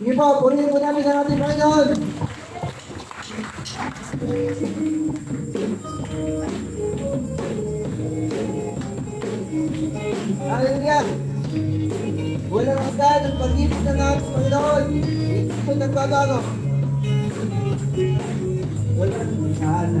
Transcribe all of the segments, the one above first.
Sige po, purihin po namin ang ating Panginoon. Hallelujah! Walang hanggan ang pag-ibig ng ating Panginoon. Hindi po nagbabago. Walang hanggan.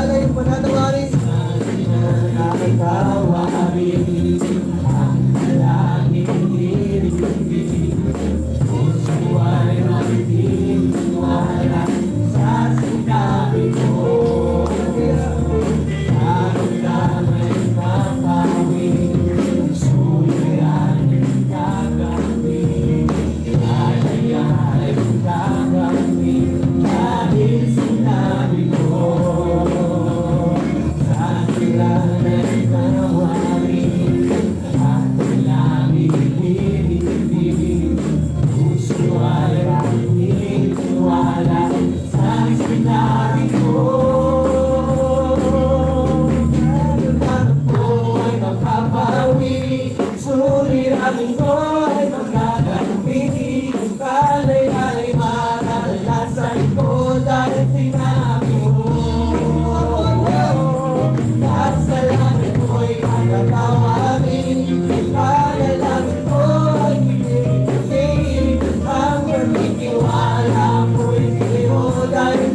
Ang sinalay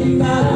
Thank God.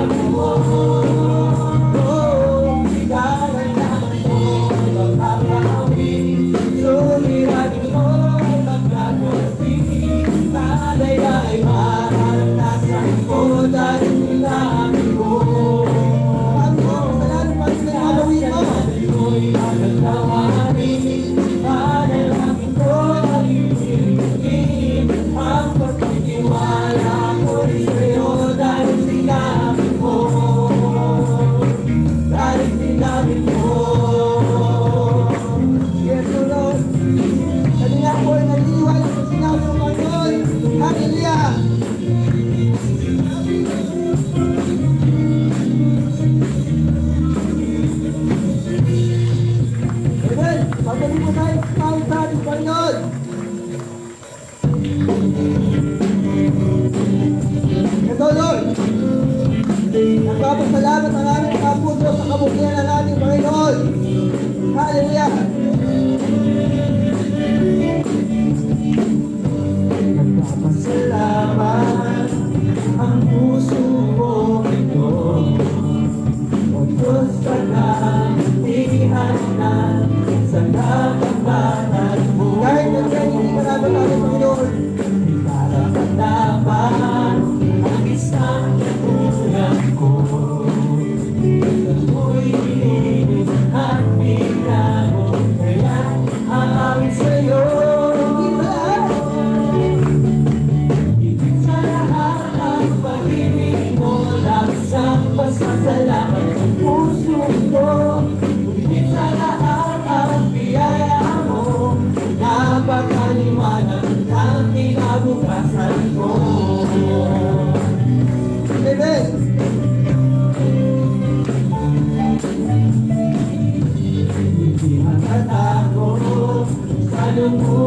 amor.